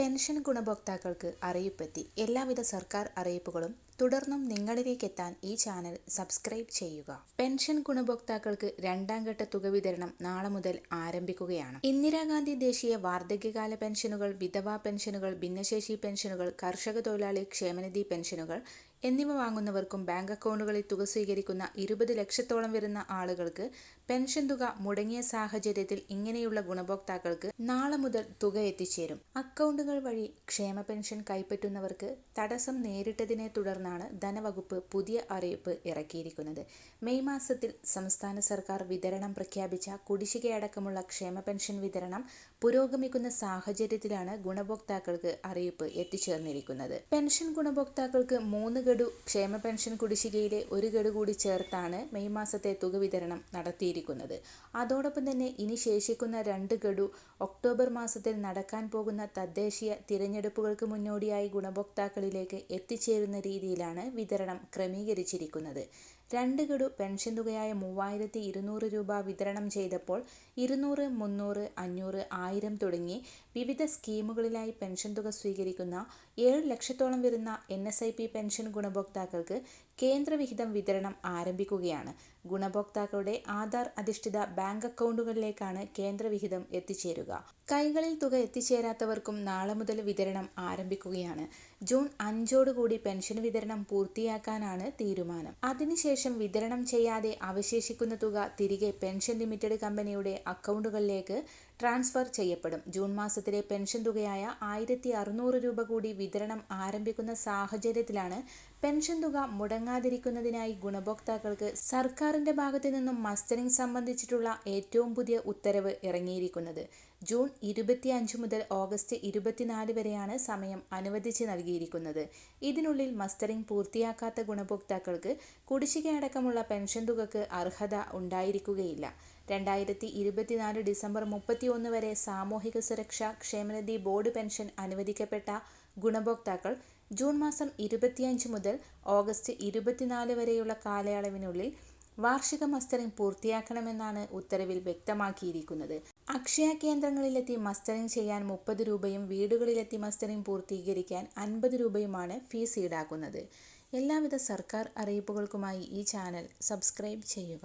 Pension ഗുണഭോക്താക്കൾക്ക് അറിയിപ്പെത്തി എല്ലാവിധ സർക്കാർ അറിയിപ്പുകളും തുടർന്നും നിങ്ങളിലേക്ക് എത്താൻ ഈ ചാനൽ സബ്സ്ക്രൈബ് ചെയ്യുക. പെൻഷൻ ഗുണഭോക്താക്കൾക്ക് രണ്ടാം ഘട്ട തുക വിതരണം നാളെ മുതൽ ആരംഭിക്കുകയാണ്. ഇന്ദിരാഗാന്ധി ദേശീയ വാർദ്ധക്യകാല പെൻഷനുകൾ വിധവാ പെൻഷനുകൾ ഭിന്നശേഷി പെൻഷനുകൾ കർഷക തൊഴിലാളി ക്ഷേമനിധി പെൻഷനുകൾ എന്നിവ വാങ്ങുന്നവർക്കും ബാങ്ക് അക്കൗണ്ടുകളിൽ തുക സ്വീകരിക്കുന്ന ഇരുപത് ലക്ഷത്തോളം വരുന്ന ആളുകൾക്ക് പെൻഷൻ തുക മുടങ്ങിയ സാഹചര്യത്തിൽ ഇങ്ങനെയുള്ള ഗുണഭോക്താക്കൾക്ക് നാളെ മുതൽ തുക എത്തിച്ചേരും. അക്കൗണ്ടുകൾ വഴി ക്ഷേമ പെൻഷൻ കൈപ്പറ്റുന്നവർക്ക് തടസ്സം നേരിട്ടതിനെ തുടർന്നാണ് ധനവകുപ്പ് പുതിയ അറിയിപ്പ് ഇറക്കിയിരിക്കുന്നത്. മെയ് മാസത്തിൽ സംസ്ഥാന സർക്കാർ വിതരണം പ്രഖ്യാപിച്ച കുടിശ്ശികയടക്കമുള്ള ക്ഷേമ പെൻഷൻ വിതരണം പുരോഗമിക്കുന്ന സാഹചര്യത്തിലാണ് ഗുണഭോക്താക്കൾക്ക് അറിയിപ്പ് എത്തിച്ചേർന്നിരിക്കുന്നത്. പെൻഷൻ ഗുണഭോക്താക്കൾക്ക് മൂന്ന് ഗഡു ക്ഷേമ പെൻഷൻ കുടിശ്ശികയിലെ ഒരു ഗഡു കൂടി ചേർത്താണ് മെയ് മാസത്തെ തുക വിതരണം നടത്തിയിരിക്കുന്നത്. അതോടൊപ്പം തന്നെ ഇനി ശേഷിക്കുന്ന രണ്ട് ഗഡു ഒക്ടോബർ മാസത്തിൽ നടക്കാൻ പോകുന്ന തദ്ദേശീയ തിരഞ്ഞെടുപ്പുകൾക്ക് മുന്നോടിയായി ഗുണഭോക്താക്കളിലേക്ക് എത്തിച്ചേരുന്ന രീതിയിലാണ് വിതരണം ക്രമീകരിച്ചിരിക്കുന്നത്. രണ്ട് ഗഡു പെൻഷൻ തുകയായ മൂവായിരത്തി ഇരുന്നൂറ് രൂപ വിതരണം ചെയ്തപ്പോൾ ഇരുന്നൂറ് മുന്നൂറ് അഞ്ഞൂറ് ആയിരം തുടങ്ങി വിവിധ സ്കീമുകളിലായി പെൻഷൻ തുക സ്വീകരിക്കുന്ന ഏഴ് ലക്ഷത്തോളം വരുന്ന N S I P pension ഗുണഭോക്താക്കൾക്ക് കേന്ദ്രവിഹിതം വിതരണം ആരംഭിക്കുകയാണ്. ഗുണഭോക്താക്കളുടെ ആധാർ അധിഷ്ഠിത ബാങ്ക് അക്കൗണ്ടുകളിലേക്കാണ് കേന്ദ്രവിഹിതം എത്തിച്ചേരുക. കൈകളിൽ തുക എത്തിച്ചേരാത്തവർക്കും നാളെ മുതൽ വിതരണം ആരംഭിക്കുകയാണ്. ജൂൺ അഞ്ചോടുകൂടി പെൻഷൻ വിതരണം പൂർത്തിയാക്കാനാണ് തീരുമാനം. അതിനുശേഷം വിതരണം ചെയ്യാതെ അവശേഷിക്കുന്ന തുക തിരികെ പെൻഷൻ ലിമിറ്റഡ് കമ്പനിയുടെ അക്കൗണ്ടുകളിലേക്ക് ട്രാൻസ്ഫർ ചെയ്യപ്പെടും. ജൂൺ മാസത്തിലെ പെൻഷൻ തുകയായ ആയിരത്തി അറുന്നൂറ് രൂപ കൂടി വിതരണം ആരംഭിക്കുന്ന സാഹചര്യത്തിലാണ് പെൻഷൻ തുക മുടങ്ങാതിരിക്കുന്നതിനായി ഗുണഭോക്താക്കൾക്ക് സർക്കാരിന്റെ ഭാഗത്തു നിന്നും മസ്റ്ററിംഗ് സംബന്ധിച്ചിട്ടുള്ള ഏറ്റവും പുതിയ ഉത്തരവ് ഇറങ്ങിയിരിക്കുന്നത്. ജൂൺ ഇരുപത്തിയഞ്ച് മുതൽ ഓഗസ്റ്റ് ഇരുപത്തിനാല് വരെയാണ് സമയം അനുവദിച്ച് നൽകിയിരിക്കുന്നത്. ഇതിനുള്ളിൽ മസ്റ്ററിംഗ് പൂർത്തിയാക്കാത്ത ഗുണഭോക്താക്കൾക്ക് കുടിശ്ശികയടക്കമുള്ള പെൻഷൻ തുകക്ക് അർഹത ഉണ്ടായിരിക്കുകയില്ല. രണ്ടായിരത്തി ഇരുപത്തിനാല് ഡിസംബർ മുപ്പത്തിയൊന്ന് വരെ സാമൂഹിക സുരക്ഷാ ക്ഷേമനിധി ബോർഡ് പെൻഷൻ അനുവദിക്കപ്പെട്ട ഗുണഭോക്താക്കൾ ജൂൺ മാസം ഇരുപത്തിയഞ്ച് മുതൽ ഓഗസ്റ്റ് ഇരുപത്തിനാല് വരെയുള്ള കാലയളവിനുള്ളിൽ വാർഷിക മസ്റ്ററിംഗ് പൂർത്തിയാക്കണമെന്നാണ് ഉത്തരവിൽ വ്യക്തമാക്കിയിരിക്കുന്നത്. അക്ഷയ കേന്ദ്രങ്ങളിലെത്തി മസ്റ്ററിംഗ് ചെയ്യാൻ മുപ്പത് രൂപയും വീടുകളിലെത്തി മസ്റ്ററിംഗ് പൂർത്തീകരിക്കാൻ അൻപത് രൂപയുമാണ് ഫീസ് ഈടാക്കുന്നത്. എല്ലാവിധ സർക്കാർ അറിയിപ്പുകൾക്കുമായി ഈ ചാനൽ സബ്സ്ക്രൈബ് ചെയ്യുക.